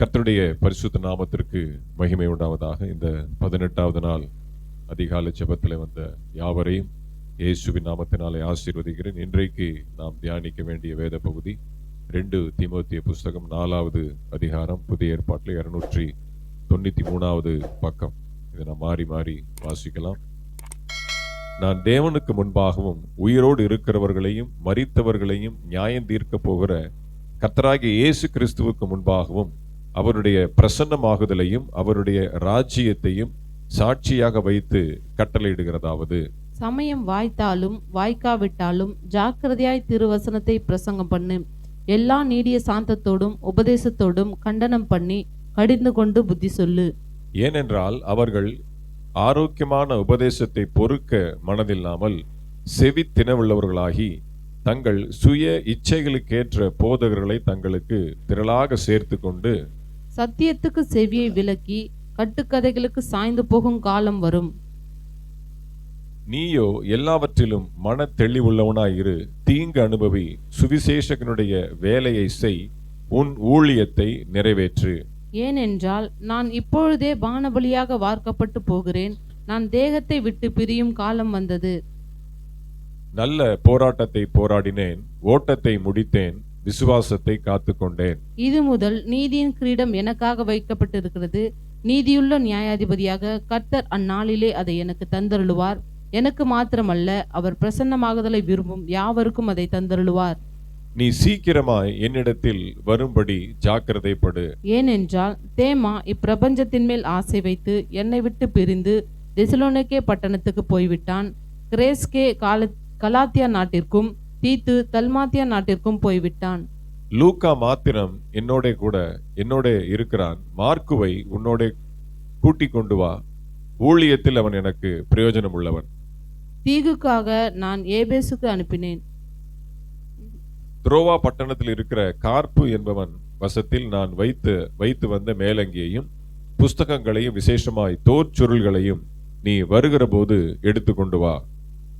கர்த்தருடைய பரிசுத்த நாமத்திற்கு மகிமை உண்டாவதாக. இந்த பதினெட்டாவது நாள் அதிகாலை ஜெபத்தில் வந்த யாவரையும் இயேசுவின் நாமத்தினாலே ஆசீர்வதிக்கிறேன். இன்றைக்கு நாம் தியானிக்க வேண்டிய வேத பகுதி ரெண்டு திமுத்திய புஸ்தகம் நாலாவது அதிகாரம் புதிய ஏற்பாட்டில் இருநூற்றி தொண்ணூத்தி மூணாவது பக்கம். இதை நாம் மாறி மாறி வாசிக்கலாம். நான் தேவனுக்கு முன்பாகவும் உயிரோடு இருக்கிறவர்களையும் மறித்தவர்களையும் நியாயம் தீர்க்க போகிற கத்தராகிய இயேசு கிறிஸ்துவுக்கு முன்பாகவும் அவருடைய பிரசன்னமாகுதலையும் அவருடைய ராஜ்யத்தையும் சாட்சியாக வைத்து கட்டளையிடுகிறதாவது. சமயம் வாய்த்தாலும் வாய்க்காவிட்டாலும் ஜாக்கிரதையாய் திருவசனத்தை பிரசங்கம் பண்ணு. எல்லா நீடிய சாந்தத்தோடும் உபதேசத்தோடும் கண்டனம் பண்ணி கடிந்து கொண்டு புத்தி சொல்லு. ஏனென்றால் அவர்கள் ஆரோக்கியமான உபதேசத்தை பொறுக்க மனதில்லாமல் செவி தினவுள்ளவர்களாகி தங்கள் சுய இச்சைகளுக்கேற்ற போதகர்களை தங்களுக்கு திரளாக சேர்த்து கொண்டு சத்தியத்துக்கு செவியை விலக்கி கட்டுக்கதைகளுக்கு சாய்ந்து போகும் காலம் வரும். நீயோ எல்லாவற்றிலும் மன தெளிவுள்ளவனாயிரு தீங்கு அனுபவி சுவிசேஷகனுடைய வேலையை செய். உன் ஊழியத்தை நிறைவேற்று. ஏனென்றால் நான் இப்பொழுதே வானபலியாக வார்க்கப்பட்டு போகிறேன். நான் தேகத்தை விட்டு பிரியும் காலம் வந்தது. நல்ல போராட்டத்தை போராடினேன். ஓட்டத்தை முடித்தேன். விசுவாசத்தை காத்துக்கொண்டேன். இது முதல் நீதியின் கிரீடம் எனக்காக வைக்கப்பட்டிருக்கிறது. நீதியுள்ள நியாயாதிபதியாக கர்த்தர் அந்நாளிலே அதை எனக்கு தந்தருளுவார். எனக்கு மாத்திரமல்ல அவர் பிரசன்னமாகுதலை விரும்பும் யாவருக்கும் அதை தந்தருளுவார். நீ சீக்கிரமாய் என்னிடத்தில் வரும்படி ஜாக்கிரதைப்படு. ஏனென்றால் தேமா இப்பிரபஞ்சத்தின் மேல் ஆசை வைத்து என்னை விட்டு பிரிந்து தெசலோனிக்கே பட்டணத்துக்கு போய்விட்டான். கிரேஸ்கே கால கலாத்தியா நாட்டிற்கும் தீத்து தல்மாத்தியா நாட்டிற்கும் போய்விட்டான். லூக்கா மாத்திரம் என்னோட கூட என்னோட இருக்கிறான். மார்க்குவை உன்னோட கூட்டிக் கொண்டு வா. ஊழியத்தில் அவன் எனக்கு பிரயோஜனம் உள்ளவன் தீகுக்காக நான் ஏபேசுக்கு அனுப்பினேன். துரோவா பட்டணத்தில் இருக்கிற கார்ப்பு என்பவன் வசத்தில் நான் வைத்து வைத்து வந்த மேலங்கியையும் புஸ்தகங்களையும் விசேஷமாய் தோற்சுருள்களையும் நீ வருகிற போது எடுத்துக்கொண்டு வா.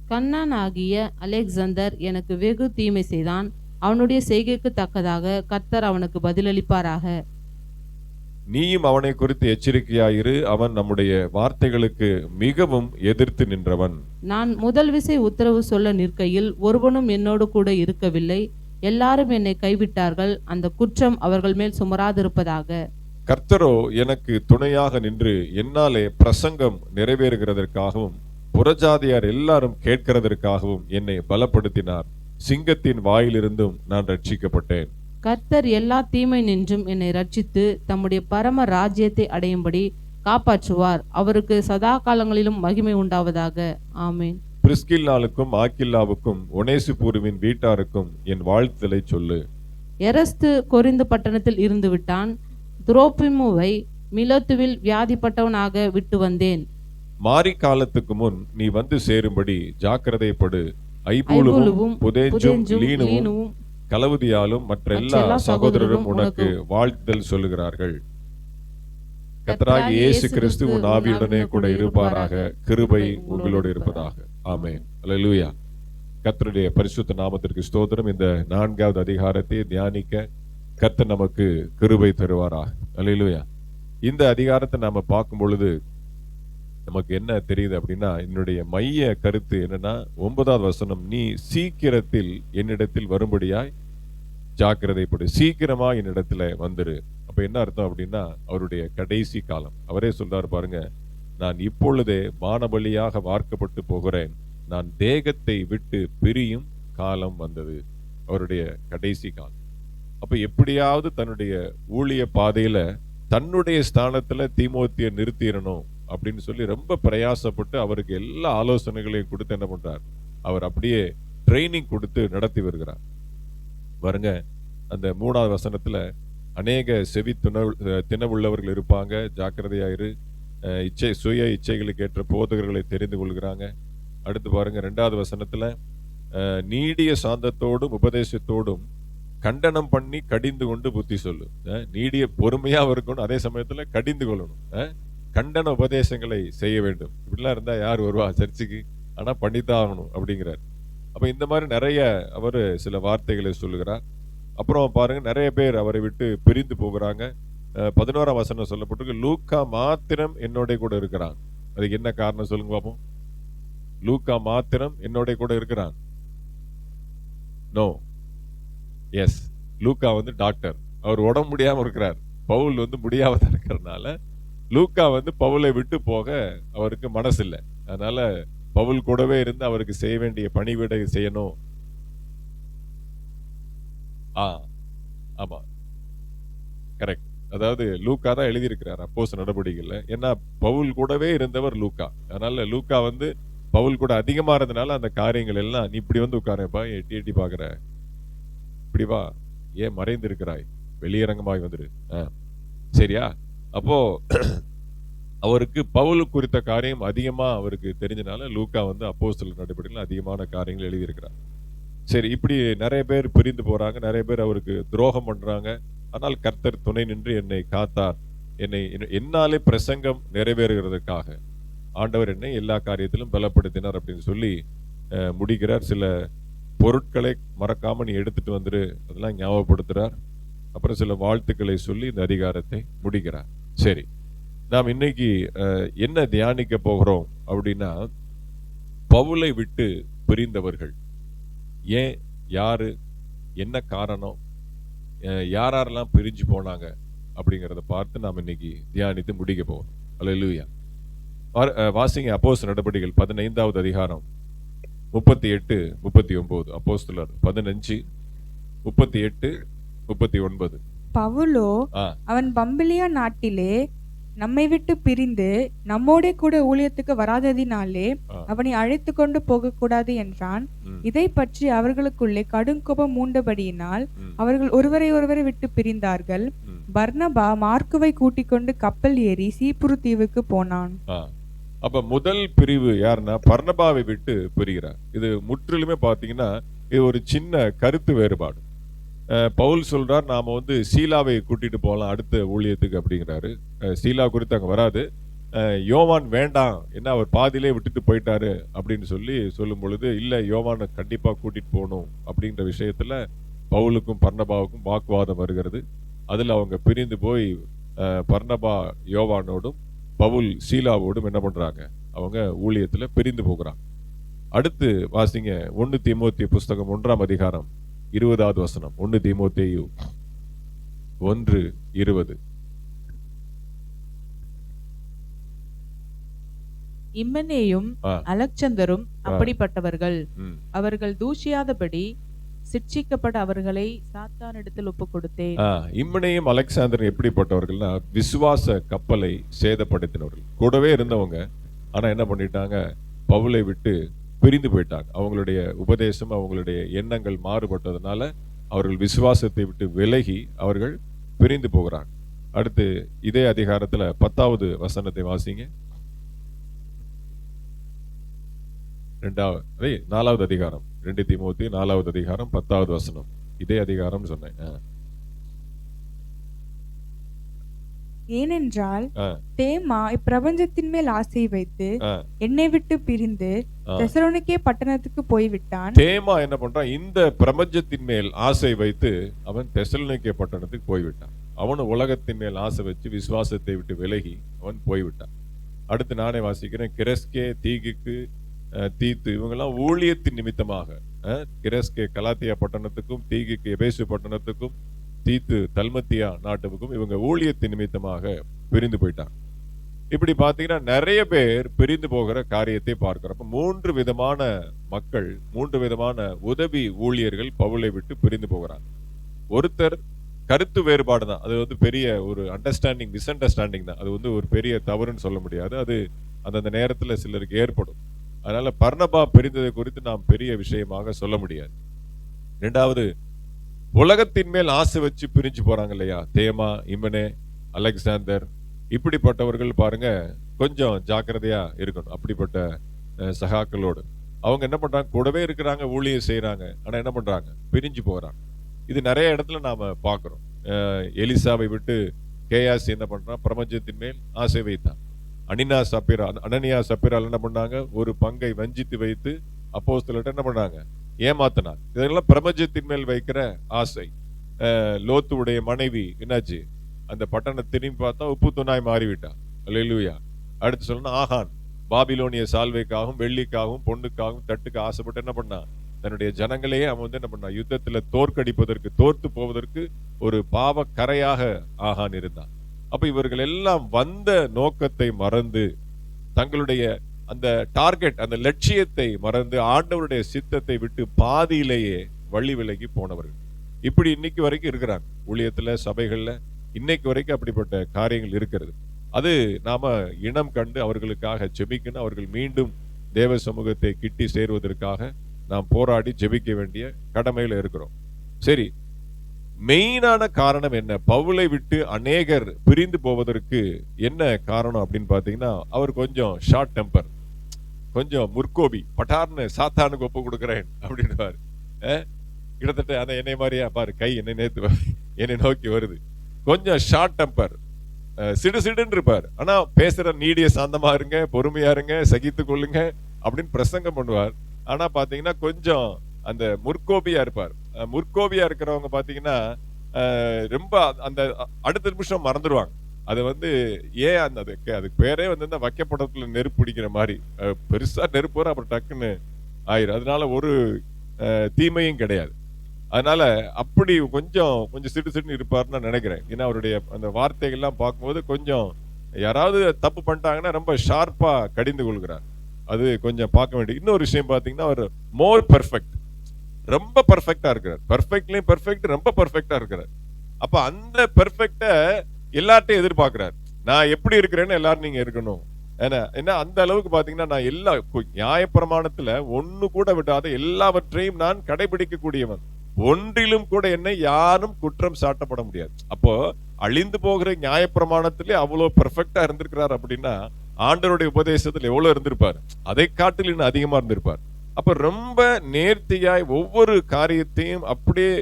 கண்ணான் ஆகிய அலெக்சந்தர் எனக்கு வெகு தீமை செய்தான். அவனுடைய செய்கைக்கு தக்கதாக கர்த்தர் அவனுக்கு பதிலளிப்பாராக. நீயும் அவனை குறித்து எச்சரிக்கையாயிரு. அவன் நம்முடைய வார்த்தைகளுக்கு மிகவும் எதிர்த்து நின்றவன். நான் முதல் விசை உத்தரவு சொல்ல நிற்கையில் ஒருவனும் என்னோடு கூட இருக்கவில்லை. எல்லாரும் என்னை கைவிட்டார்கள். அந்த குற்றம் அவர்கள் மேல் சுமராதிருப்பதாக. கர்த்தரோ எனக்கு துணையாக நின்று என்னாலே பிரசங்கம் நிறைவேறுகிறதற்காகவும் புறஜாதியார் எல்லாரும் கேட்கிறதற்காகவும் என்னை பலப்படுத்தினார். சிங்கத்தின் வாயிலிருந்தும் நான் ரட்சிக்கப்பட்டேன். கர்த்தர் எல்லா தீமை நின்றும் என்னை ரட்சித்து தம்முடைய பரம ராஜ்யத்தை அடையும்படி காப்பாற்றுவார். அவருக்கு சதா காலங்களிலும் மகிமை உண்டாவதாக. ஆமேன். பிரிஸ்கில்லாவுக்கும் ஆக்கில்லாவுக்கும் ஒனேசுபூருவின் வீட்டாருக்கும் என் வாழ்த்துதலை சொல்லு. எரஸ்து கொரிந்து பட்டணத்தில் இருந்து விட்டான் துரோபிமுவை மிலோத்துவில் வியாதிப்பட்டவனாக விட்டு வந்தேன். மாரி காலத்துக்கு முன் நீ வந்து சேரும்படி ஜாக்கிரதைப்படு. ஐபூலுவும் புதேஞ்சும் லீனுவும் கலவுதியாலும் மற்ற எல்லா சகோதரரும் உனக்கு வாழ்த்துதல் சொல்லுகிறார்கள். கர்த்தராகிய இயேசு கிறிஸ்து உன் ஆவியுடனே கூட இருப்பாராக. கிருபை உங்களோடு இருப்பதாக. ஆமென். அல்லேலூயா. கர்த்தருடைய பரிசுத்த நாமத்திற்கு ஸ்தோத்திரம். இந்த நான்காவது அதிகாரத்தை தியானிக்க கர்த்தர் நமக்கு கிருபை தருவாராக. அல்லேலூயா. இந்த அதிகாரத்தை நாம பார்க்கும் பொழுது நமக்கு என்ன தெரியுது அப்படின்னா என்னுடைய மைய கருத்து என்னன்னா ஒன்பதாவது வசனம் நீ சீக்கிரத்தில் என்னிடத்தில் வரும்படியாய் ஜாக்கிரதைப்படு சீக்கிரமா என்னிடத்துல வந்துரு. அப்ப என்ன அர்த்தம் அப்படின்னா அவருடைய கடைசி காலம். அவரே சொல்றாரு பாருங்க நான் இப்பொழுதே வானபலியாக வார்க்கப்பட்டு போகிறேன். நான் தேகத்தை விட்டு பிரியும் காலம் வந்தது. அவருடைய கடைசி காலம். அப்ப எப்படியாவது தன்னுடைய ஊழிய பாதையில தன்னுடைய ஸ்தானத்துல தீமோத்திய நிறுத்திடணும் அப்படின்னு சொல்லி ரொம்ப பிரயாசப்பட்டு அவருக்கு எல்லா ஆலோசனைகளையும் கொடுத்து என்ன பண்ணுறார் அவர் அப்படியே ட்ரைனிங் கொடுத்து நடத்தி வருகிறார். பாருங்க அந்த மூணாவது வசனத்தில் அநேக செவி துண தினவுள்ளவர்கள் இருப்பாங்க. ஜாக்கிரதையாயிரு. இச்சை சுய இச்சைகளுக்கு ஏற்ற போதகர்களை தெரிந்து கொள்கிறாங்க. அடுத்து பாருங்க ரெண்டாவது வசனத்தில் நீடிய சாந்தத்தோடும் உபதேசத்தோடும் கண்டனம் பண்ணி கடிந்து கொண்டு புத்தி சொல்லு. நீடிய பொறுமையாக இருக்கணும் அதே சமயத்தில் கடிந்து கொள்ளணும். கண்டன உபதேசங்களை செய்ய வேண்டும். இப்படிலாம் இருந்தால் யார் வருவா சர்ச்சுக்கு? ஆனால் பண்ணித்தான் ஆகணும் அப்படிங்கிறார். அப்போ இந்த மாதிரி நிறைய அவர் சில வார்த்தைகளை சொல்லுகிறார். அப்புறம் பாருங்கள் நிறைய பேர் அவரை விட்டு பிரிந்து போகிறாங்க. பதினோராம் வசனம் சொல்லப்பட்டிருக்கு லூக்கா மாத்திரம் என்னோட கூட இருக்கிறான். அதுக்கு என்ன காரணம் சொல்லுங்க பாப்போம். லூக்கா மாத்திரம் என்னோட கூட இருக்கிறான். நோ எஸ் லூக்கா வந்து டாக்டர். அவர் உடம்பு முடியாமல் இருக்கிறார். பவுல் வந்து முடியாம இருக்கிறதுனால லூக்கா வந்து பவுலை விட்டு போக அவருக்கு மனசு இல்லை அதனால பவுல் கூடவே இருந்து அவருக்கு செய்ய வேண்டிய பணிவிடை செய்யணும். ஆ ஆமா. கரெக்ட் அதாவது லூக்கா தான் எழுதியிருக்கிறார் அப்போஸ் நடவடிக்கையில் ஏன்னா பவுல் கூடவே இருந்தவர் லூக்கா. அதனால லூக்கா வந்து பவுல் கூட அதிகமா இருந்தனால அந்த காரியங்கள் எல்லாம் நீ இப்படி வந்து உட்காரப்பா எட்டி எட்டி பாக்குற இப்படி வா. ஏன் மறைந்து இருக்கிறாய் வெளியரங்கமாய் வந்துரு. ஆ. சரியா? அப்போது அவருக்கு பவுல் குறித்த காரியம் அதிகமாக அவருக்கு தெரிஞ்சனால லூக்கா வந்து அப்போஸ்தலர் நடவடிக்கையில் அதிகமான காரியங்கள் எழுதியிருக்கிறார். சரி இப்படி நிறைய பேர் பிரிந்து போகிறாங்க நிறைய பேர் அவருக்கு துரோகம் பண்ணுறாங்க ஆனால் கர்த்தர் துணை நின்று என்னை காத்தார். என்னை என்னாலே பிரசங்கம் நிறைவேறுகிறதுக்காக ஆண்டவர் என்னை எல்லா காரியத்திலும் பலப்படுத்தினார் அப்படின்னு சொல்லி முடிக்கிறார். சில பொருட்களை மறக்காமல் நீ எடுத்துகிட்டு வந்துரு அதெல்லாம் ஞாபகப்படுத்துகிறார் அப்புறம் சில வாழ்த்துக்களை சொல்லி இந்த அதிகாரத்தை முடிக்கிறார். சரி. நாம் இன்னைக்கு என்ன தியானிக்க போகிறோம் அப்படின்னா பவுலை விட்டு பிரிந்தவர்கள். ஏன் யாரு என்ன காரணம் யார் யாரெல்லாம் பிரிஞ்சு போனாங்க அப்படிங்கிறத பார்த்து நாம் இன்னைக்கு தியானித்து முடிக்க போகிறோம். அல்லேலூயா வார- வாசிங்க அப்போஸ் நடவடிக்கைகள் பதினைந்தாவது அதிகாரம் முப்பத்தி எட்டு முப்பத்தி ஒன்பது அப்போஸ்தலர் பதினஞ்சு முப்பத்தி எட்டு முப்பத்தி ஒன்பது. பவுலோ அவன் பம்பிலியா நாட்டிலே நம்மை விட்டு பிரிந்து நம்மோடே கூட ஊழியத்துக்கு வராததினாலே. அவனை அழைத்து கொண்டு போகக்கூடாது என்றான். ம், இதை பற்றி அவர்களுக்குள்ளே கடுங்கோபம் மூண்டபடியினால் ம், அவர்கள் ஒருவரை ஒருவரை விட்டு பிரிந்தார்கள். பர்னபா மார்க்குவை கூட்டிக் கொண்டு கப்பல் ஏறி சீப்புரு தீவுக்கு போனான். அப்ப முதல் பிரிவு யாருன்னா பர்ணபாவை விட்டு பிரிகிறார். இது முற்றிலுமே பாத்தீங்கன்னா இது ஒரு சின்ன கருத்து வேறுபாடு. பவுல் சொல்கிறார் நாம வந்து சீலாவை கூட்டிகிட்டு போகலாம் அடுத்த ஊழியத்துக்கு அப்படிங்கிறாரு. சீலா குறித்து அங்கே வராது. யோவான் வேண்டாம் என்ன அவர் பாதியிலே விட்டுட்டு போயிட்டாரு அப்படின்னு சொல்லி சொல்லும் பொழுது இல்லை யோவானை கண்டிப்பாக கூட்டிகிட்டு போகணும் அப்படின்ற விஷயத்தில் பவுலுக்கும் பர்ணபாவுக்கும் வாக்குவாதம் வருகிறது. அதில் அவங்க பிரிந்து போய் பர்ணபா யோவானோடும் பவுல் சீலாவோடும் என்ன பண்ணுறாங்க அவங்க ஊழியத்தில் பிரிந்து போகிறாங்க. அடுத்து வாசிங்க ஒன்று திமுத்தி புஸ்தகம் ஒன்றாம் அதிகாரம். இருபதாவது வசனம். ஒன்னு தீமோத்தேயு ஒன்று இருபது. இம்மனேயும். அலெக்சந்தரும் அப்படிப்பட்டவர்கள். அவர்கள் தூஷியாதபடி சிட்சிக்கப்பட அவர்களை சாத்தானிடத்தில் ஒப்புக் கொடுத்தேன் இம்மனையும் அலெக்சாந்தரும் எப்படிப்பட்டவர்கள்னா விசுவாச கப்பலை சேதப்படுத்தினவர்கள். கூடவே இருந்தவங்க. ஆனா என்ன பண்ணிட்டாங்க? பவுலை விட்டு பிரிந்து போயிட்டாங்க. அவங்களுடைய உபதேசம் அவங்களுடைய எண்ணங்கள் மாறுபட்டதுனால அவர்கள் விசுவாசத்தை விட்டு விலகி அவர்கள் பிரிந்து போகிறாங்க. அடுத்து இதே அதிகாரத்துல பத்தாவது வசனத்தை வாசிங்க. ரெண்டாவது அதே நாலாவது அதிகாரம். ரெண்டு திமுத்தி நாலாவது அதிகாரம் பத்தாவது வசனம். இதே அதிகாரம் சொன்னேன் ஆ. ஏனென்றால். தேமா இப்பிரபஞ்சத்தின் மேல் ஆசை வைத்து. என்னை விட்டு பிரிந்து. தெசலோனிக்கே பட்டணத்துக்கு போய்விட்டான் தேமா என்ன பண்றான் இந்த பிரபஞ்சத்தின் மேல் ஆசை வைத்து அவன் தெசலோனிக்கே பட்டணத்துக்கு போய்விட்டான் அவனும் உலகத்தின் மேல் ஆசை வச்சு விசுவாசத்தை விட்டு விலகி அவன் போய்விட்டான் அடுத்து நானே வாசிக்கிறேன் கிரஸ்கே தீகுக்கு தீத்து இவங்கெல்லாம் ஊழியத்தின் நிமித்தமாக கிரஸ்கே கலாத்தியா பட்டணத்துக்கும் தீகுக்கு எபேசு பட்டணத்துக்கும் தீத்து தல்மத்தியா நாட்டுக்கும் இவங்க ஊழியத்தின் நிமித்தமாக பிரிந்து போயிட்டாங்க. இப்படி பார்த்தீங்கன்னா நிறைய பேர் பிரிந்து போகிற காரியத்தை பார்க்கிறோம். மூன்று விதமான மக்கள் மூன்று விதமான உதவி ஊழியர்கள் பவுலை விட்டு பிரிந்து போகிறாங்க. ஒருத்தர் கருத்து வேறுபாடு தான். அது வந்து பெரிய ஒரு அண்டர்ஸ்டாண்டிங் மிஸ் அண்டர்ஸ்டாண்டிங் தான். அது வந்து ஒரு பெரிய தவறுன்னு சொல்ல முடியாது. அது அந்தந்த நேரத்தில் சிலருக்கு ஏற்படும். அதனால பர்ணபா பிரிந்ததை குறித்து நாம் பெரிய விஷயமாக சொல்ல முடியாது. ரெண்டாவது உலகத்தின் மேல் ஆசை வச்சு பிரிஞ்சு போறாங்க இல்லையா? தேமா இமனே அலெக்சாந்தர். இப்படிப்பட்டவர்கள் பாருங்க கொஞ்சம் ஜாக்கிரதையா இருக்கணும். அப்படிப்பட்ட சகாக்களோடு. அவங்க என்ன பண்றாங்க? கூடவே இருக்கிறாங்க ஊழியம் செய்கிறாங்க ஆனா என்ன பண்றாங்க? பிரிஞ்சு போறாங்க. இது நிறைய இடத்துல நாம பார்க்குறோம். எலிசாவை விட்டு கேஆசி என்ன பண்றான்? பிரபஞ்சத்தின் மேல் ஆசை வைத்தான். அனினா சப்பிரா அனனியா சப்பிரால் என்ன பண்ணாங்க? ஒரு பங்கை வஞ்சித்து வைத்து அப்போஸ்தலிட்ட என்ன பண்ணாங்க? ஏமாத்தினார். இதெல்லாம் பிரபஞ்சத்தின் மேல் வைக்கிற ஆசை. லோத்துவுடைய மனைவி என்னாச்சு? அந்த பட்டணத்தை திரும்பி பார்த்தா உப்பு துணாய் மாறிவிட்டான் அல்லேலூயா. அடுத்து சொல்லணும் ஆகான். பாபிலோனிய சால்வைக்காகவும் வெள்ளிக்காகவும் பொண்ணுக்காகவும் தட்டுக்கு ஆசைப்பட்டு என்ன பண்ணான் தன்னுடைய ஜனங்களையே அவன் வந்து என்ன பண்ணான் யுத்தத்தில் தோற்கடிப்பதற்கு தோர்த்து போவதற்கு ஒரு பாவ கரையாக ஆகான் இருந்தான். அப்போ இவர்கள் எல்லாம் வந்த நோக்கத்தை மறந்து தங்களுடைய அந்த டார்கெட் அந்த லட்சியத்தை மறந்து ஆண்டவருடைய சித்தத்தை விட்டு பாதியிலேயே வள்ளி விலகி போனவர்கள். இப்படி இன்னைக்கு வரைக்கும் இருக்கிறாங்க. ஊழியத்தில் சபைகளில் இன்னைக்கு வரைக்கும் அப்படிப்பட்ட காரியங்கள் இருக்கிறது. அது நாம் இனம் கண்டு அவர்களுக்காக ஜெபிக்கணும் அவர்கள் மீண்டும் தேவ சமூகத்தை கிட்டி சேருவதற்காக நாம் போராடி ஜெபிக்க வேண்டிய கடமையில் இருக்கிறோம். சரி மெயினான காரணம் என்ன? பவுலை விட்டு அநேகர் பிரிந்து போவதற்கு என்ன காரணம் அப்படின்னு பார்த்தீங்கன்னா அவர் கொஞ்சம் ஷார்ட் டெம்பர் கொஞ்சம் முற்கோபி பட்டார்னு சாத்தானுக்கு ஒப்பு கொடுக்குறேன் அப்படின்னுவாரு. கிட்டத்தட்ட அந்த என்னை மாதிரியா? பாரு கை என்னை நேத்து என்னை நோக்கி வருது. கொஞ்சம் ஷார்ட் டெம்பர் சிடு சிடுன்னு இருப்பார் ஆனா பேசுற நீடிய சாந்தமா இருங்க பொறுமையா இருங்க சகித்து கொள்ளுங்க அப்படின்னு பிரசங்கம் பண்ணுவார். ஆனா பாத்தீங்கன்னா கொஞ்சம் அந்த முற்கோபியா இருப்பார். முற்கோபியா இருக்கிறவங்க பாத்தீங்கன்னா ரொம்ப அந்த அடுத்த நிமிஷம் மறந்துடுவாங்க அது வந்து ஏன் அந்த அதுக்கு அதுக்கு பேரே வந்து இந்த வைக்கப்படத்தில் நெருப்பு பிடிக்கிற மாதிரி. பெருசாக பெருசா நெருப்பு வரும் அப்புறம் டக்குன்னு ஆயிரும். அதனால ஒரு தீமையும் கிடையாது. அதனால அப்படி கொஞ்சம் கொஞ்சம் சிடு சிடுன்னு இருப்பாருன்னு நான் நினைக்கிறேன். ஏன்னா அவருடைய அந்த வார்த்தைகள்லாம் பார்க்கும்போது கொஞ்சம் யாராவது தப்பு பண்ணிட்டாங்கன்னா ரொம்ப ஷார்ப்பாக கடிந்து கொள்கிறார். அது கொஞ்சம் பார்க்க வேண்டிய இன்னொரு விஷயம் பார்த்தீங்கன்னா அவர் மோர் பர்ஃபெக்ட் ரொம்ப பர்ஃபெக்டாக இருக்கிறார். பர்ஃபெக்ட்லேயும் பர்ஃபெக்ட் ரொம்ப பர்ஃபெக்டாக இருக்கிறார். அப்போ அந்த பெர்ஃபெக்ட எல்லார்ட்டையும் எதிர்பார்க்கிறார். நான் எப்படி இருக்கிறேன்னு எல்லாரும் நீங்க இருக்கணும். ஏன்னா என்ன? அந்த அளவுக்கு பாத்தீங்கன்னா நான் எல்லா நியாயப்பிரமாணத்துல ஒண்ணு கூட விடாத எல்லாவற்றையும் நான் கடைபிடிக்கக்கூடியவன். ஒன்றிலும் கூட என்னை யாரும் குற்றம் சாட்டப்பட முடியாது. அப்போ அழிந்து போகிற நியாயப்பிரமாணத்திலே அவ்வளோ பெர்ஃபெக்டா இருந்திருக்கிறார் அப்படின்னா ஆண்டவருடைய உபதேசத்தில் எவ்வளவு இருந்திருப்பார்? அதை காட்டில் இன்னும் அதிகமா இருந்திருப்பார். அப்ப ரொம்ப நேர்த்தியாய் ஒவ்வொரு காரியத்தையும் அப்படியே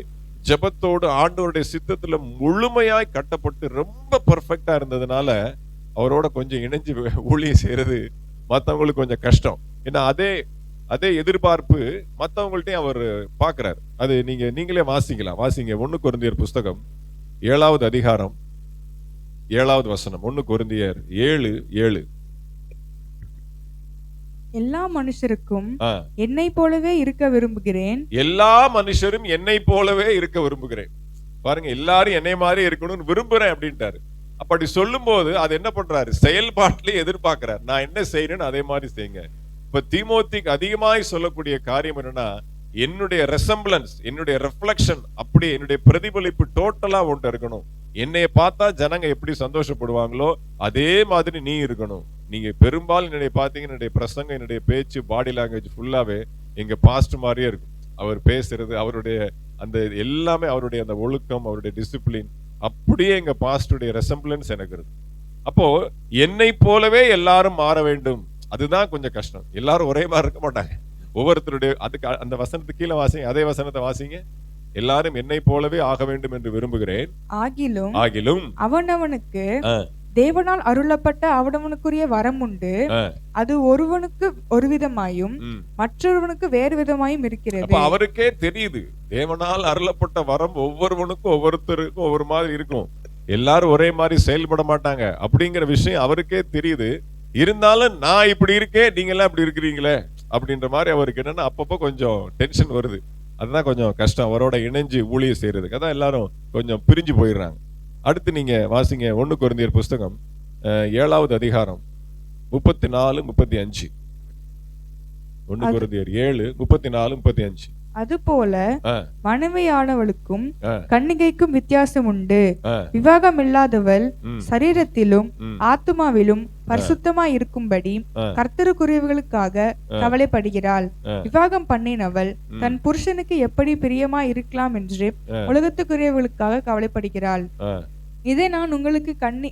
ஜெபத்தோடு ஆண்டவருடைய சித்தத்தில் முழுமையாய் கட்டப்பட்டு ரொம்ப பர்ஃபெக்டாக இருந்ததுனால அவரோட கொஞ்சம் இணைஞ்சு ஊழியம் செய்யறது மற்றவங்களுக்கு கொஞ்சம் கஷ்டம். ஏன்னா அதே அதே எதிர்பார்ப்பு மற்றவங்கள்ட்டையும் அவர் பார்க்குறாரு. அது நீங்கள் நீங்களே வாசிக்கலாம். வாசிங்க. ஒன்று குருந்தியர் புஸ்தகம் ஏழாவது அதிகாரம் ஏழாவது வசனம். ஒன்று குருந்தியர் ஏழு ஏழு. எல்லா மனுஷருக்கும். என்னை போலவே இருக்க விரும்புகிறேன். எல்லா மனுஷரும் என்னை போலவே இருக்க விரும்புகிறேன். பாருங்க எல்லாரும் என்னை மாதிரி இருக்கணும்னு விரும்புறேன் அப்படின்ட்டாரு. அப்படி சொல்லும்போது அது என்ன பண்றாரு? செயல்பாட்டிலே எதிர்பார்க்கிறார். நான் என்ன செய்யறேன்னு அதே மாதிரி செய்யுங்க. இப்ப தீமோத்திக்கு அதிகமாய் சொல்லக்கூடிய காரியம் என்னன்னா என்னுடைய ரெசம்பிளன்ஸ் என்னுடைய ரெஃப்ளெக்ஷன் அப்படி என்னுடைய பிரதிபலிப்பு டோட்டலா ஒன்று இருக்கணும். என்னைய பார்த்தா ஜனங்க எப்படி சந்தோஷப்படுவாங்களோ அதே மாதிரி நீ இருக்கணும். நீங்க பெரும்பாலும் என்னுடைய பாத்தீங்கன்னா என்னுடைய பிரசங்கம் என்னுடைய பேச்சு பாடி லாங்குவேஜ் ஃபுல்லாவே எங்க பாஸ்ட் மாதிரியே இருக்கும். அவர் பேசுறது அவருடைய அந்த எல்லாமே அவருடைய அந்த ஒழுக்கம் அவருடைய டிசிப்ளின் அப்படியே எங்க பாஸ்டுடைய ரெசம்பிளன்ஸ் எனக்கு இருக்கு. அப்போ என்னை போலவே எல்லாரும் மாற வேண்டும். அதுதான் கொஞ்சம் கஷ்டம். எல்லாரும் ஒரே மாதிரி இருக்க மாட்டாங்க. ஒவ்வொருத்தருடைய அதுக்கு அந்த வசனத்துக்கு கீழே வாசிங்க அதே வசனத்தை வாசிங்க. எல்லாரும் என்னை போலவே ஆக வேண்டும் என்று விரும்புகிறேன். ஆகிலும் ஆகிலும் அவனவனுக்கு. தேவனால் அருளப்பட்ட அவனவனுக்குரிய வரம் உண்டு. அது ஒருவனுக்கு ஒரு விதமாயும். மற்றொருவனுக்கு வேறு விதமாயும் இருக்கிறது. அவருக்கே தெரியுது. தேவனால் அருளப்பட்ட வரம் ஒவ்வொருவனுக்கும் ஒவ்வொருத்தருக்கும் ஒவ்வொரு மாதிரி இருக்கும். எல்லாரும் ஒரே மாதிரி செயல்பட மாட்டாங்க அப்படிங்கிற விஷயம் அவருக்கே தெரியுது. இருந்தாலும் நான் இப்படி இருக்கேன் நீங்க எல்லாம் இப்படி இருக்கிறீங்களே அப்படின்ற மாதிரி அவருக்கு என்னன்னா அப்பப்போ கொஞ்சம் டென்ஷன் வருது. அதுதான் கொஞ்சம் கஷ்டம். அவரோட இணைஞ்சு ஊழியம் செய்யறதுக்கு. அதான் எல்லாரும் கொஞ்சம் பிரிஞ்சு போயிடுறாங்க. அடுத்து நீங்க வாசிங்க ஒண்ணு குருந்தியர் புஸ்தகம் ஏழாவது அதிகாரம் முப்பத்தி நாலு முப்பத்தி அஞ்சு அது- குருந்தியர் ஏழு முப்பத்தி நாலு முப்பத்தி அஞ்சு அதுபோல. மனைவியானவளுக்கும் ஆ. கன்னிகைக்கும் வித்தியாசம் உண்டு. விவாகம் இல்லாதவள் சரீரத்திலும் ம், ஆத்துமாவிலும் பரிசுத்தமாய் இருக்கும்படி. கர்த்தருக்குரியவர்களுக்காக. கவலைப்படுகிறாள். விவாகம் பண்ணினவள். தன் புருஷனுக்கு எப்படி பிரியமா இருக்கலாம் என்று. உலகத்துக்குரியவர்களுக்காக கவலைப்படுகிறாள் இதை நான் உங்களுக்கு கண்ணி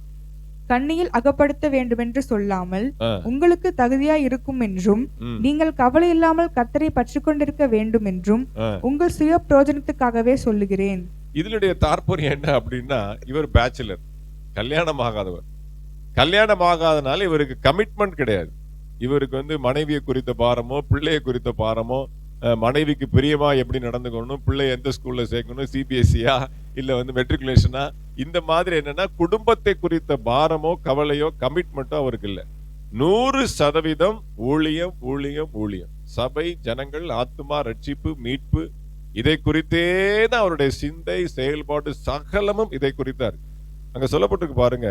கண்ணியில் அகப்படுத்த வேண்டுமென்று சொல்லாமல் உங்களுக்கு தகுதியாய் இருக்கும் என்றும் நீங்கள் கவலை இல்லாமல் கர்த்தரை பற்றி கொண்டிருக்க வேண்டும் என்றும். உங்கள் சுய பிரயோஜனத்துக்காகவே சொல்லுகிறேன். இதனுடைய தாற்பயம் என்ன அப்படின்னா இவர் பேச்சுலர் கல்யாணம் ஆகாதவர். கல்யாணம் ஆகாதனால இவருக்கு கமிட்மெண்ட் கிடையாது. இவருக்கு வந்து மனைவியை குறித்த பாரமோ பிள்ளையை குறித்த பாரமோ மனைவிக்கு பிரியமா எப்படி நடந்துக்கணும் பிள்ளை எந்த ஸ்கூல்ல சேர்க்கணும் சிபிஎஸ்சியா இல்ல வந்து மெட்ரிகுலேஷனா இந்த மாதிரி என்னன்னா குடும்பத்தை குறித்த பாரமோ கவலையோ கமிட்மெண்ட்டோ அவருக்கு இல்லை. நூறு சதவீதம் ஊழியம் ஊழியம் ஊழியம். சபை ஜனங்கள் ஆத்மா ரட்சிப்பு மீட்பு இதை குறித்தே தான் அவருடைய சிந்தை செயல்பாடு சகலமும் இதை குறித்தார் அங்க சொல்லப்பட்டிருக்கு பாருங்க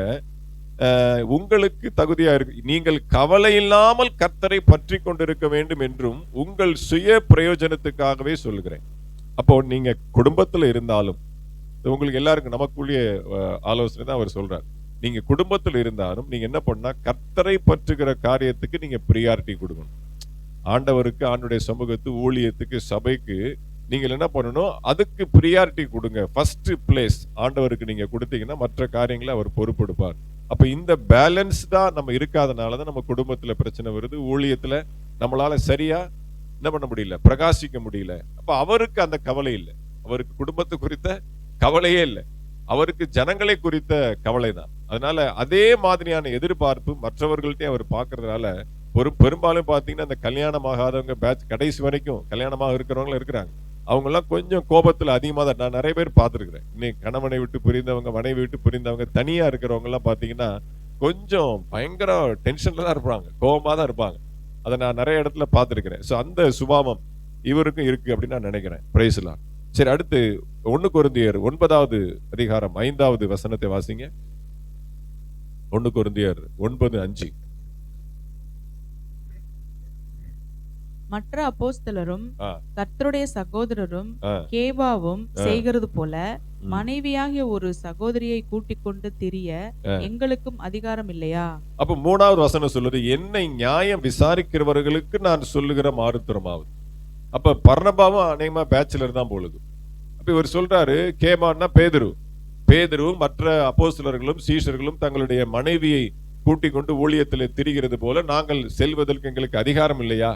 அஹ், உங்களுக்கு தகுதியா இருக்கு. நீங்கள் கவலை இல்லாமல் கத்தரை பற்றி கொண்டிருக்க வேண்டும் என்றும் உங்கள் சுய பிரயோஜனத்துக்காகவே சொல்லுகிறேன். அப்போ நீங்க குடும்பத்துல இருந்தாலும் உங்களுக்கு எல்லாருக்கும் நமக்குள்ளே ஆலோசனை தான் அவர் சொல்றார். நீங்க குடும்பத்தில் இருந்தாலும் நீங்க என்ன பண்ணா கர்த்தரை பற்றுகிற காரியத்துக்கு நீங்க ப்ரியாரிட்டி கொடுக்கணும். ஆண்டவருக்கு ஆண்டுடைய சமூகத்து ஊழியத்துக்கு சபைக்கு நீங்கள் என்ன பண்ணணும் அதுக்கு ப்ரியாரிட்டி கொடுங்க. ஃபர்ஸ்ட் பிளேஸ் ஆண்டவருக்கு நீங்க கொடுத்தீங்கன்னா மற்ற காரியங்களை அவர் பொறுப்பெடுப்பார். அப்போ இந்த பேலன்ஸ் தான் நம்ம இருக்காதனால தான் நம்ம குடும்பத்துல பிரச்சனை வருது ஊழியத்துல நம்மளால சரியா என்ன பண்ண முடியல பிரகாசிக்க முடியல. அப்போ அவருக்கு அந்த கவலை இல்லை. அவருக்கு குடும்பத்தை குறித்த கவலையே இல்லை. அவருக்கு ஜனங்களை குறித்த கவலை தான் அதனால அதே மாதிரியான எதிர்பார்ப்பு மற்றவர்கள்ட்டையும் அவர் பார்க்கறதுனால ஒரு பெரும்பாலும் பார்த்தீங்கன்னா அந்த கல்யாணம் ஆகாதவங்க பேட்ச் கடைசி வரைக்கும் கல்யாணமாக இருக்கிறவங்களும் இருக்கிறாங்க. அவங்கெல்லாம் கொஞ்சம் கோபத்தில் அதிகமாக தான் நான் நிறைய பேர் பார்த்துருக்குறேன். இன்னைக்கு கணவனை விட்டு புரிந்தவங்க மனைவி விட்டு புரிந்தவங்க தனியாக இருக்கிறவங்கலாம் பார்த்தீங்கன்னா கொஞ்சம் பயங்கர டென்ஷனில் தான் இருப்பாங்க. கோபமாக தான் இருப்பாங்க. அதை நான் நிறைய இடத்துல பார்த்துருக்கிறேன். ஸோ அந்த சுபாவம் இவருக்கும் இருக்கு அப்படின்னு நான் நினைக்கிறேன். பிரைஸ்லாம் சரி அடுத்து ஒண்ணு கொருந்தியர் ஒன்பதாவது அதிகாரம் ஐந்தாவது வசனத்தை வாசிங்க ஒண்ணு கொருந்தியர் ஒன்பது அஞ்சு மற்ற அப்போஸ்தலரும். கர்த்தருடைய சகோதரரும். கேபாவும் ஆ. செய்கிறது போல. மனைவியாகிய ஒரு சகோதரியை கூட்டிக் கொண்டு திரிய. எங்களுக்கும் அதிகாரம் இல்லையா அப்ப மூணாவது வசனம் சொல்லுது என்னை நியாயம் விசாரிக்கிறவர்களுக்கு நான் சொல்லுகிற மாறுத்தரமாவது அப்ப பர்ணபாவும் அநேகமா பேச்சுலர் தான் பொழுது அப்ப இவர் சொல்றாரு கேமான்னா பேதுரு. பேதுருவும் மற்ற அப்போஸ்தலர்களும் சீஷர்களும் தங்களுடைய மனைவியை கூட்டிக் கொண்டு ஊழியத்தில் திரிகிறது போல நாங்கள் செல்வதற்கு எங்களுக்கு அதிகாரம் இல்லையா?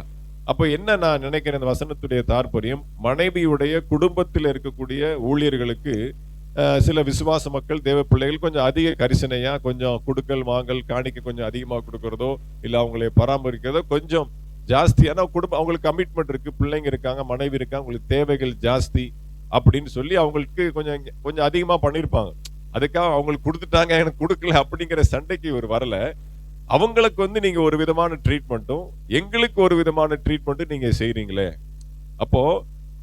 அப்போ என்ன நான் நினைக்கிறேன் இந்த வசனத்துடைய தாற்பயம்? மனைவியுடைய குடும்பத்தில் இருக்கக்கூடிய ஊழியர்களுக்கு சில விசுவாச மக்கள் தேவ பிள்ளைகள் கொஞ்சம் அதிக கரிசனையா கொஞ்சம் குடுக்கல் வாங்கல் காணிக்க கொஞ்சம் அதிகமாக கொடுக்கறதோ இல்லை அவங்களை பராமரிக்கிறதோ கொஞ்சம் ஜாஸ்தி ஆனால் குடும்பம் அவங்களுக்கு கமிட்மெண்ட் இருக்கு பிள்ளைங்க இருக்காங்க மனைவி இருக்காங்க அவங்களுக்கு தேவைகள் ஜாஸ்தி. அப்படின்னு சொல்லி அவங்களுக்கு கொஞ்சம் கொஞ்சம் அதிகமாக பண்ணியிருப்பாங்க அதுக்காக அவங்களுக்கு கொடுத்துட்டாங்க எனக்கு கொடுக்கல அப்படிங்கிற சண்டைக்கு இவர் வரல. அவங்களுக்கு வந்து நீங்கள் ஒரு விதமான ட்ரீட்மெண்ட்டும் எங்களுக்கு ஒரு விதமான ட்ரீட்மெண்ட்டும் நீங்கள் செய்கிறீங்களே அப்போது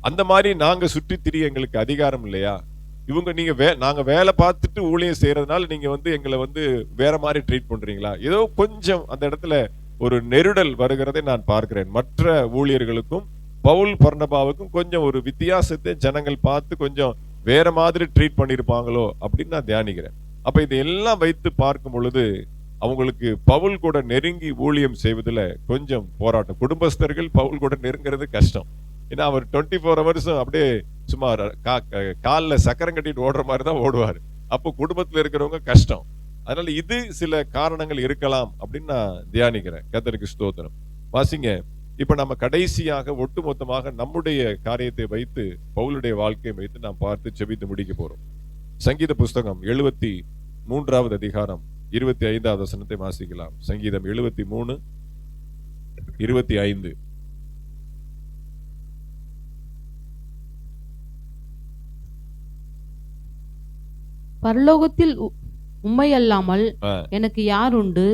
அந்த மாதிரி நாங்கள் சுற்றி திரிய எங்களுக்கு அதிகாரம் இல்லையா? இவங்க நீங்கள் வே நாங்கள் வேலை பார்த்துட்டு ஊழியம் செய்கிறதுனால நீங்கள் வந்து எங்களை வந்து வேற மாதிரி ட்ரீட் பண்ணுறீங்களா ஏதோ கொஞ்சம் அந்த இடத்துல ஒரு நெருடல் வருகிறதை நான் பார்க்கிறேன். மற்ற ஊழியர்களுக்கும் பவுல் பர்ணபாவுக்கும் கொஞ்சம் ஒரு வித்தியாசத்தை ஜனங்கள் பார்த்து கொஞ்சம் வேற மாதிரி ட்ரீட் பண்ணியிருப்பாங்களோ அப்படின்னு நான் தியானிக்கிறேன். அப்போ இதையெல்லாம் வைத்து பார்க்கும் பொழுது அவங்களுக்கு பவுல் கூட நெருங்கி ஊழியம் செய்வதில் கொஞ்சம் போராட்டம். குடும்பஸ்தர்கள் பவுல் கூட நெருங்கிறது கஷ்டம். ஏன்னா அவர் டுவெண்ட்டி ஃபோர் ஹவர்ஸும் அப்படியே சும்மா காலில் சக்கரம் கட்டிட்டு ஓடுற மாதிரி தான் ஓடுவார். அப்போ குடும்பத்தில் இருக்கிறவங்க கஷ்டம். அதனால இது சில காரணங்கள் இருக்கலாம் அப்படின்னு நான் தியானிக்கிறேன். கத்தருக்கு ஸ்தோத்திரம். வாசிங்க. இப்ப நம்ம கடைசியாக ஒட்டுமொத்தமாக நம்முடைய காரியத்தை வைத்து பவுலுடைய வாழ்க்கையை வைத்து நாம் பார்த்து செபித்து முடிக்க போறோம். சங்கீத புஸ்தகம் எழுபத்தி மூன்றாவது அதிகாரம் இருபத்தி ஐந்தாவது வசனத்தை வாசிக்கலாம். சங்கீதம் எழுபத்தி மூணு இருபத்தி ஐந்து. பரலோகத்தில் உ- உம்மை அல்லாமல். எனக்கு யார் உண்டு.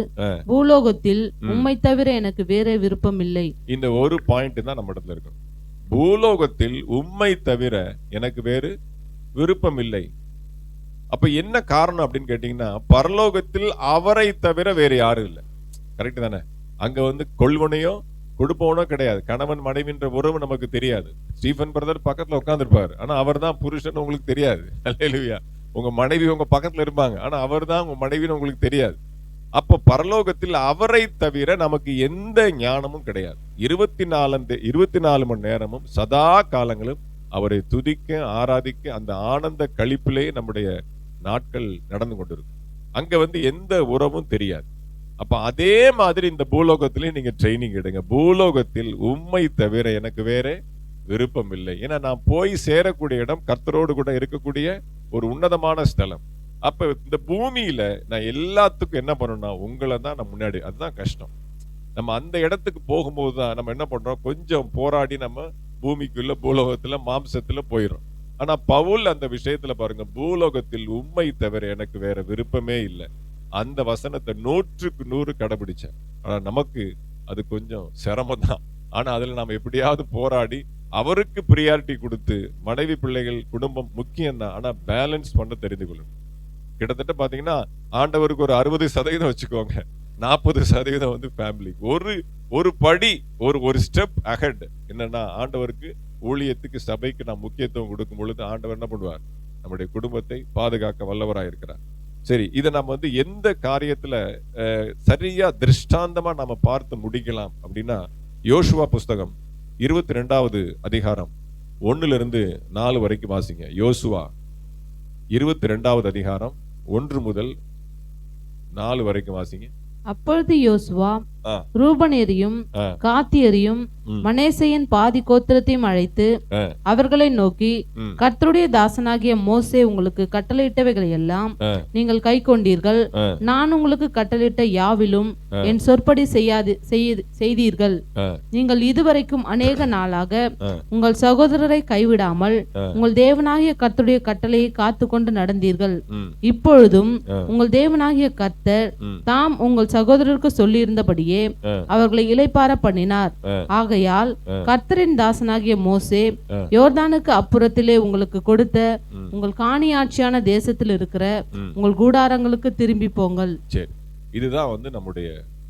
பூலோகத்தில் ம். உம்மை தவிர எனக்கு வேற விருப்பம் இல்லை இந்த ஒரு பாயிண்ட் தான் நம்ம இடத்துல இருக்கணும் பூலோகத்தில் உம்மை தவிர எனக்கு வேறு விருப்பம் இல்லை அப்ப என்ன காரணம் அப்படின்னு கேட்டீங்கன்னா பரலோகத்தில் அவரை தவிர வேற யாரும் இல்லை. கரெக்ட் தானே? அங்க வந்து கொள்வனையோ கொடுப்பவனோ கிடையாது. கணவன் மனைவின்ற உறவு நமக்கு தெரியாது. ஸ்டீஃபன் பிரதர் பக்கத்துல உட்கார்ந்திருப்பாரு. ஆனா அவர் தான் புருஷன் உங்களுக்கு தெரியாது. அல்லேலூயா உங்க மனைவி உங்க பக்கத்துல இருப்பாங்க. ஆனா அவர் தான் உங்க மனைவின்னு உங்களுக்கு தெரியாது. அப்ப பரலோகத்தில் அவரை தவிர நமக்கு எந்த ஞானமும் கிடையாது. இருபத்தி நாலு இருபத்தி நாலு மணி நேரமும் சதா காலங்களும் அவரை துதிக்க ஆராதிக்க அந்த ஆனந்த கழிப்பிலே நம்முடைய நாட்கள் நடந்து கொண்டிருக்கும். அங்க வந்து எந்த உறவும் தெரியாது. அப்ப அதே மாதிரி இந்த பூலோகத்திலையும் நீங்க ட்ரைனிங் எடுங்க. பூலோகத்தில் உண்மை தவிர எனக்கு வேற விருப்பம் இல்லை ஏன்னா நான் போய் சேரக்கூடிய இடம் கர்த்தரோடு கூட இருக்கக்கூடிய ஒரு உன்னதமான ஸ்தலம். அப்ப இந்த பூமியில நான் எல்லாத்துக்கும் என்ன பண்ணணும்னா உங்களை தான் நான் முன்னாடி அதுதான் கஷ்டம். நம்ம அந்த இடத்துக்கு போகும்போது தான் நம்ம என்ன பண்றோம்? கொஞ்சம் போராடி நம்ம பூமிக்குள்ள பூலோகத்துல மாம்சத்துல போயிடும் ஆனா பவுல் அந்த விஷயத்துல பாருங்க பூலோகத்தில் உண்மை தவிர எனக்கு வேற விருப்பமே இல்லை. அந்த வசனத்தை நூற்றுக்கு நூறு கடைபிடிச்சேன் ஆனா நமக்கு அது கொஞ்சம் சிரமம் தான் ஆனா அதுல நாம எப்படியாவது போராடி அவருக்கு ப்ரியாரிட்டி கொடுத்து மனைவி பிள்ளைகள் குடும்பம் முக்கியம் தான் ஆனால் பேலன்ஸ் பண்ண தெரிந்து கொள்ளணும். கிட்டத்தட்ட பார்த்தீங்கன்னா ஆண்டவருக்கு ஒரு அறுபது சதவீதம் வச்சுக்கோங்க. நாற்பது சதவீதம் வந்து ஃபேமிலி ஒரு ஒரு படி ஒரு ஒரு ஸ்டெப் அஹெட் என்னன்னா ஆண்டவருக்கு ஊழியத்துக்கு சபைக்கு நாம் முக்கியத்துவம் கொடுக்கும் பொழுது ஆண்டவர் என்ன பண்ணுவார்? நம்முடைய குடும்பத்தை பாதுகாக்க வல்லவராக இருக்கிறார். சரி இதை நம்ம வந்து எந்த காரியத்துல சரியா திருஷ்டாந்தமா நம்ம பார்த்து முடிக்கலாம் அப்படின்னா யோசுவா புஸ்தகம் இருபத்தி ரெண்டாவது அதிகாரம். ஒண்ணுல இருந்து நாலு வரைக்கும் வாசிங்க. யோசுவா இருபத்தி ரெண்டாவது அதிகாரம் ஒன்று முதல் நாலு வரைக்கும் வாசிங்க. அப்பொழுது யோசுவா ரூபனேரியும். காத்தியரையும். மனேசையின் பாதி கோத்திரத்தையும் அழைத்து. அவர்களை நோக்கி. கர்த்தருடைய தாசனாகிய மோசே உங்களுக்கு கட்டளையிட்டவைகளை எல்லாம். நீங்கள் கை கொண்டீர்கள். நான் உங்களுக்கு கட்டளையிட்ட யாவிலும். என் சொற்படி செய்யாது செய்ய- செய்தீர்கள். நீங்கள் இதுவரைக்கும் அநேக நாளாக. உங்கள் சகோதரரை கைவிடாமல். உங்கள் தேவனாகிய கர்த்தருடைய கட்டளையை காத்துக்கொண்டு நடந்தீர்கள் ம், இப்பொழுதும். உங்கள் தேவனாகிய கர்த்தர். தாம் உங்கள் சகோதரருக்கு சொல்லியிருந்தபடியே ஆ. அவர்களை இளைப்பார பண்ணினார். ஆகையால். கர்த்தரின் தாசனாகிய மோசே. யோர்தானுக்கு அப்புறத்திலே உங்களுக்கு கொடுத்த. உங்கள் காணியாட்சியான தேசத்தில் இருக்கிற. உங்கள் கூடாரங்களுக்கு திரும்பி போங்கள் சரி இதுதான் வந்து நம்முடைய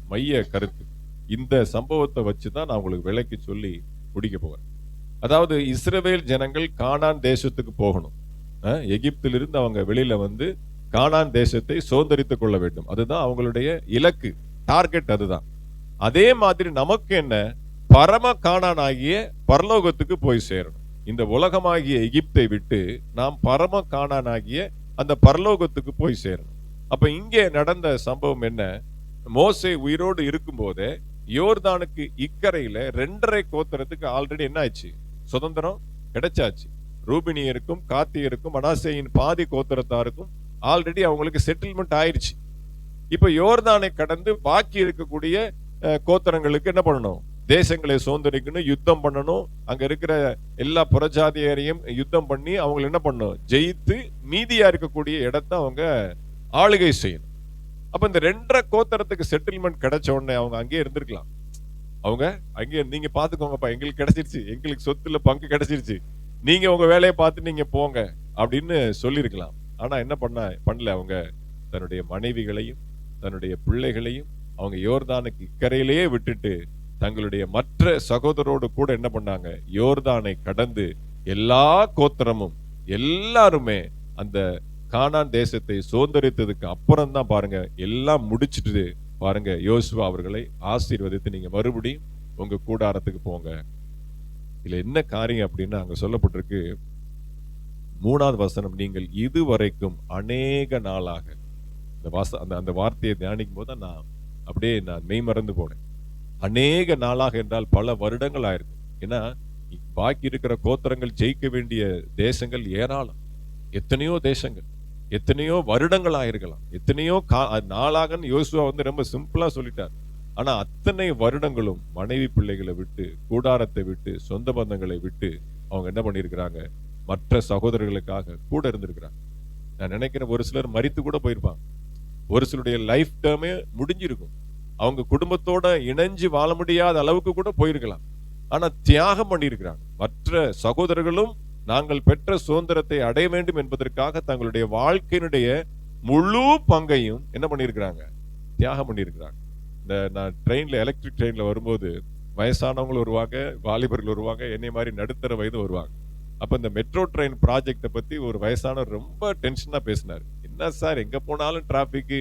மைய கருத்து இந்த சம்பவத்தை வச்சு தான் நான் உங்களுக்கு விலைக்கு சொல்லி முடிக்க போகிறேன் அதாவது இஸ்ரவேல் ஜனங்கள் கானான் தேசத்துக்கு போகணும் எகிப்திலிருந்து அவங்க வெளியில வந்து கானான் தேசத்தை சுதந்திரித்துக் கொள்ள வேண்டும் அதுதான் அவங்களுடைய இலக்கு டார்கெட் அதுதான் அதே மாதிரி நமக்கு என்ன? பரம காணானாகிய பரலோகத்துக்கு போய் சேரணும். இந்த உலகமாகிய எகிப்தை விட்டு நாம் பரம காணானாகிய அந்த பரலோகத்துக்கு போய் சேரணும். அப்ப இங்கே நடந்த சம்பவம் என்ன? மோசை உயிரோடு இருக்கும்போதே யோர்தானுக்கு இக்கரையில ரெண்டரை கோத்திரத்துக்கு ஆல்ரெடி என்ன ஆச்சு சுதந்திரம் கிடைச்சாச்சு. ரூபினியருக்கும் காத்தியருக்கும் மனாசேயின் பாதி கோத்திரத்தாருக்கும் ஆல்ரெடி அவங்களுக்கு செட்டில்மெண்ட் ஆயிடுச்சு இப்போ யோர்தானை கடந்து பாக்கி இருக்கக்கூடிய கோத்திரங்களுக்கு என்ன பண்ணணும்? தேசங்களை சுதந்திரிக்கணும் யுத்தம் பண்ணணும். அங்க இருக்கிற எல்லா புறஜாதியரையும் யுத்தம் பண்ணி அவங்களை என்ன பண்ணணும்? ஜெயித்து மீதியா இருக்கக்கூடிய இடத்த அவங்க ஆளுகை செய்யணும். அப்ப இந்த ரெண்டரை கோத்தரத்துக்கு செட்டில்மெண்ட் கிடைச்ச உடனே அவங்க அங்கேயே இருந்திருக்கலாம். அவங்க அங்கேயே நீங்க பாத்துக்கோங்கப்பா எங்களுக்கு கிடைச்சிருச்சு. எங்களுக்கு சொத்துல பங்கு கிடைச்சிருச்சு. நீங்க உங்க வேலையை பார்த்து நீங்க போங்க அப்படின்னு சொல்லியிருக்கலாம். ஆனா என்ன பண்ண பண்ணல அவங்க? தன்னுடைய மனைவிகளையும் தன்னுடைய பிள்ளைகளையும் அவங்க யோர்தானுக்கு இக்கரையிலேயே விட்டுட்டு தங்களுடைய மற்ற சகோதரோடு கூட என்ன பண்ணாங்க? யோர்தானை கடந்து எல்லா கோத்திரமும் எல்லாருமே அந்த கானான் தேசத்தை சுதந்திரித்ததுக்கு அப்புறம் தான் பாருங்க எல்லாம் முடிச்சிட்டு பாருங்க யோசுவா அவர்களை ஆசீர்வதித்து நீங்க மறுபடியும் உங்க கூடாரத்துக்கு போங்க. இதுல என்ன காரியம் அப்படின்னா அங்க சொல்லப்பட்டிருக்கு மூணாவது வசனம் நீங்கள் இதுவரைக்கும் அநேக நாளாக இந்த வாச அந்த அந்த வார்த்தையை தியானிக்கும் போது நான் அப்படியே நான் மெய்மறந்து போனேன். அநேக நாளாக என்றால் பல வருடங்கள் ஆயிருக்கு. ஏன்னா பாக்கி இருக்கிற கோத்திரங்கள் ஜெயிக்க வேண்டிய தேசங்கள் ஏராளம். எத்தனையோ தேசங்கள் எத்தனையோ வருடங்கள் ஆயிருக்கலாம். எத்தனையோ கா நாளாகன்னு யோசுவா வந்து ரொம்ப சிம்பிளா சொல்லிட்டார். ஆனா அத்தனை வருடங்களும் மனைவி பிள்ளைகளை விட்டு கூடாரத்தை விட்டு சொந்த பந்தங்களை விட்டு அவங்க என்ன பண்ணியிருக்கிறாங்க? மற்ற சகோதரர்களுக்காக கூட இருந்திருக்கிறாங்க. நான் நினைக்கிறேன் ஒரு சிலர் மறித்து கூட போயிருப்பாங்க. ஒரு சிலருடைய லைஃப் டேர்மே முடிஞ்சிருக்கும். அவங்க குடும்பத்தோட இணைஞ்சு வாழ முடியாத அளவுக்கு கூட போயிருக்கலாம். ஆனால் தியாகம் பண்ணியிருக்கிறாங்க. மற்ற சகோதரர்களும் நாங்கள் பெற்ற சுதந்திரத்தை அடைய வேண்டும் என்பதற்காக தங்களுடைய வாழ்க்கையினுடைய முழு பங்கையும் என்ன பண்ணியிருக்கிறாங்க? தியாகம் பண்ணியிருக்கிறாங்க. இந்த நான் ட்ரெயின்ல எலக்ட்ரிக் ட்ரெயினில் வரும்போது வயசானவங்களும் வருவாங்க வாலிபர்கள் வருவாங்க என்னை மாதிரி நடுத்தர வயது வருவாங்க. அப்போ இந்த மெட்ரோ ட்ரெயின் ப்ராஜெக்டை பற்றி ஒரு வயசானவர் ரொம்ப டென்ஷனாக பேசினார். என்ன சார்? எங்கே போனாலும் டிராஃபிக்கு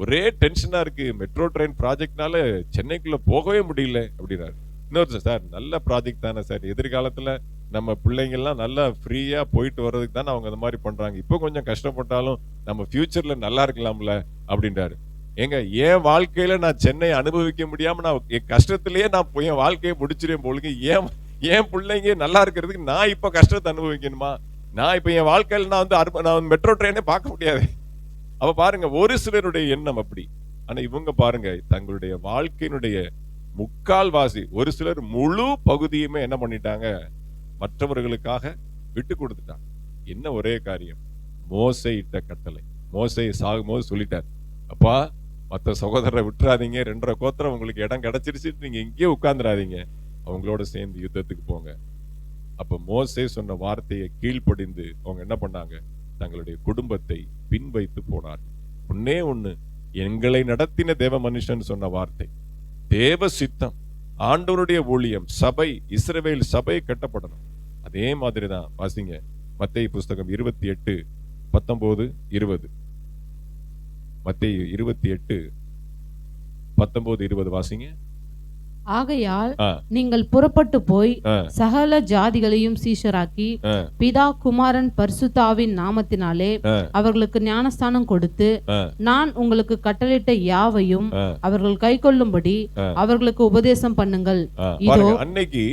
ஒரே டென்ஷனாக இருக்குது மெட்ரோ ட்ரெயின் ப்ராஜெக்ட்னால சென்னைக்குள்ளே போகவே முடியல அப்படின்னாரு. இன்னொரு சார் நல்ல ப்ராஜெக்ட் தானே சார். எதிர்காலத்தில் நம்ம பிள்ளைங்கள்லாம் நல்லா ஃப்ரீயாக போயிட்டு வர்றதுக்கு தானே அவங்க அந்த மாதிரி பண்ணுறாங்க இப்போ கொஞ்சம் கஷ்டப்பட்டாலும் நம்ம ஃப்யூச்சரில் நல்லா இருக்கலாம்ல அப்படின்றாரு. ஏங்க என் வாழ்க்கையில நான் சென்னை அனுபவிக்க முடியாம நான் என் கஷ்டத்திலேயே நான் என் வாழ்க்கையை முடிச்சிருவேன் போலுங்க ஏன் என் பிள்ளைங்க நல்லா இருக்கிறதுக்கு நான் இப்போ கஷ்டத்தை அனுபவிக்கணுமா? நான் இப்ப என் வாழ்க்கையில நான் வந்து அரும- நான் மெட்ரோ ட்ரெயினே பார்க்க முடியாது. அப்ப பாருங்க ஒரு சிலருடைய எண்ணம் அப்படி. ஆனா இவங்க பாருங்க தங்களுடைய வாழ்க்கையினுடைய முக்கால்வாசி ஒரு சிலர் முழு பகுதியுமே என்ன பண்ணிட்டாங்க? மற்றவர்களுக்காக விட்டு கொடுத்துட்டாங்க. என்ன ஒரே காரியம்? மோசையிட்ட கட்டளை. மோசை சாகும்போது சொல்லிட்டார். அப்பா மற்ற சகோதரரை விட்டுறாதீங்க. ரெண்டரை கோத்திரம் உங்களுக்கு இடம் கிடைச்சிருச்சு நீங்க இங்கேயே உட்காந்துடாதீங்க அவங்களோட சேர்ந்து யுத்தத்துக்கு போங்க. அப்போ மோசே சொன்ன வார்த்தையை கீழ்ப்படிந்து அவங்க என்ன பண்ணாங்க? தங்களுடைய குடும்பத்தை பின் வைத்து போனார்கள் ஒன்னே ஒன்று எங்களை நடத்தின தேவ மனுஷன் சொன்ன வார்த்தை. தேவ சித்தம் ஆண்டவருடைய ஊழியம் சபை இஸ்ரவேல் சபை கட்டப்படணும். அதே மாதிரி தான் வாசிங்க மத்திய புஸ்தகம் இருபத்தி எட்டு பத்தொம்போது இருபது. மத்திய இருபத்தி எட்டு பத்தொம்போது இருபது வாசிங்க. ஆகையால். நீங்கள் புறப்பட்டு போய் சகல ஜாதிகளையும் சீஷராக்கி பிதா குமாரன் பரிசுத்தாவின் நாமத்தினாலே அவர்களுக்கு ஞானஸ்தானம் கொடுத்து நான் உங்களுக்கு கட்டளையிட்ட யாவையும் அவர்கள் கைக்கொள்ளும்படி ஆ. அவர்களுக்கு உபதேசம் பண்ணுங்கள். இதோ அன்னைக்கு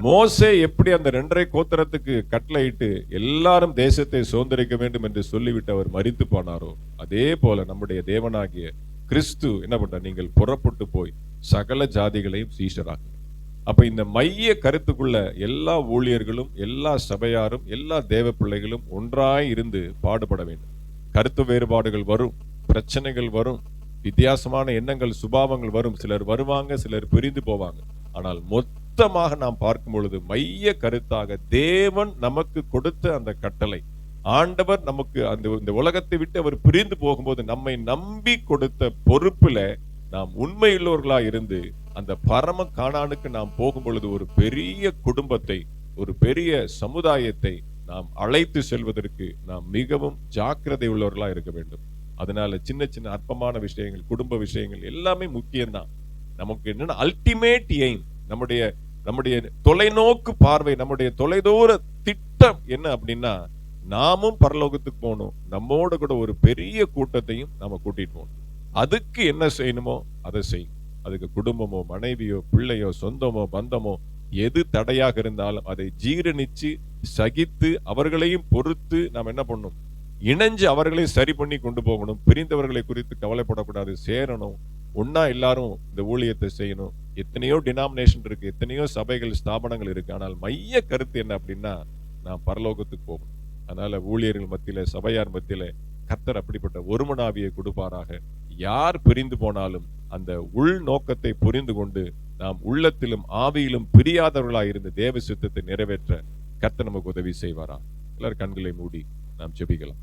மோசே எப்படி அந்த ரெண்டரை கோத்திரத்துக்கு கட்டளையிட்டு எல்லாரும் தேசத்தை சுதந்திரிக்க வேண்டும் என்று சொல்லிவிட்டு அவர் மரித்து போனாரோ அதே போல நம்முடைய தேவனாகிய கிறிஸ்து என்ன பண்ற நீங்கள் புறப்பட்டு போய் சகல ஜாதிகளையும் சீஷராக்குங்க அப்ப இந்த மைய கருத்துக்குள்ள எல்லா ஊழியர்களும் எல்லா சபையாரும் எல்லா தேவ பிள்ளைகளும் ஒன்றாய் இருந்து பாடுபட வேண்டும். கருத்து வேறுபாடுகள் வரும் பிரச்சனைகள் வரும் வித்தியாசமான எண்ணங்கள் சுபாவங்கள் வரும். சிலர் வருவாங்க சிலர் பிரிந்து போவாங்க. ஆனால் மொத்தமாக நாம் பார்க்கும் பொழுது மைய கருத்தாக தேவன் நமக்கு கொடுத்த அந்த கட்டளை. ஆண்டவர் நமக்கு அந்த இந்த உலகத்தை விட்டு அவர் பிரிந்து போகும்போது நம்மை நம்பி கொடுத்த பொறுப்புல நாம் உண்மையுள்ளவர்களா இருந்து அந்த பரம காணானுக்கு நாம் போகும் பொழுது ஒரு பெரிய குடும்பத்தை ஒரு பெரிய சமுதாயத்தை நாம் அழைத்து செல்வதற்கு நாம் மிகவும் ஜாக்கிரதை உள்ளவர்களா இருக்க வேண்டும். அதனால சின்ன சின்ன அற்பமான விஷயங்கள் குடும்ப விஷயங்கள் எல்லாமே முக்கியம்தான். நமக்கு என்னன்னா அல்டிமேட் எய்ம் நம்முடைய நம்முடைய தொலைநோக்கு பார்வை நம்முடைய தொலைதூர திட்டம் என்ன அப்படின்னா நாமும் பரலோகத்துக்கு போகணும். நம்மோட கூட ஒரு பெரிய கூட்டத்தையும் நம்ம கூட்டிட்டு போகணும். அதுக்கு என்ன செய்யணுமோ அதை செய்யும் அதுக்கு குடும்பமோ மனைவியோ பிள்ளையோ சொந்தமோ பந்தமோ எது தடையாக இருந்தாலும் அதை ஜீரணிச்சு சகித்து அவர்களையும் பொறுத்து நாம் என்ன பண்ணணும்? இணைஞ்சு அவர்களையும் சரி பண்ணி கொண்டு போகணும். பிரிந்தவர்களை குறித்து கவலைப்படக்கூடாது. சேரணும். ஒன்னா எல்லாரும் இந்த ஊழியத்தை செய்யணும். எத்தனையோ டினாமினேஷன் இருக்கு. எத்தனையோ சபைகள் ஸ்தாபனங்கள் இருக்கு. ஆனால் மைய கருத்து என்ன அப்படின்னா நான் பரலோகத்துக்கு போகணும். அதனால ஊழியர்கள் மத்தியில சபையார் மத்தியில கர்த்தர் அப்படிப்பட்ட ஒருமனாவியை கொடுப்பாராக. யார் பிரிந்து போனாலும் அந்த உள் நோக்கத்தை புரிந்து கொண்டு நாம் உள்ளத்திலும் ஆவியிலும் பிரியாதவர்களாய் இருந்து தேவ சித்தத்தை நிறைவேற்ற கர்த்த நமக்கு உதவி செய்வாரா? எல்லாரும் கண்களை மூடி நாம் ஜெபிக்கலாம்.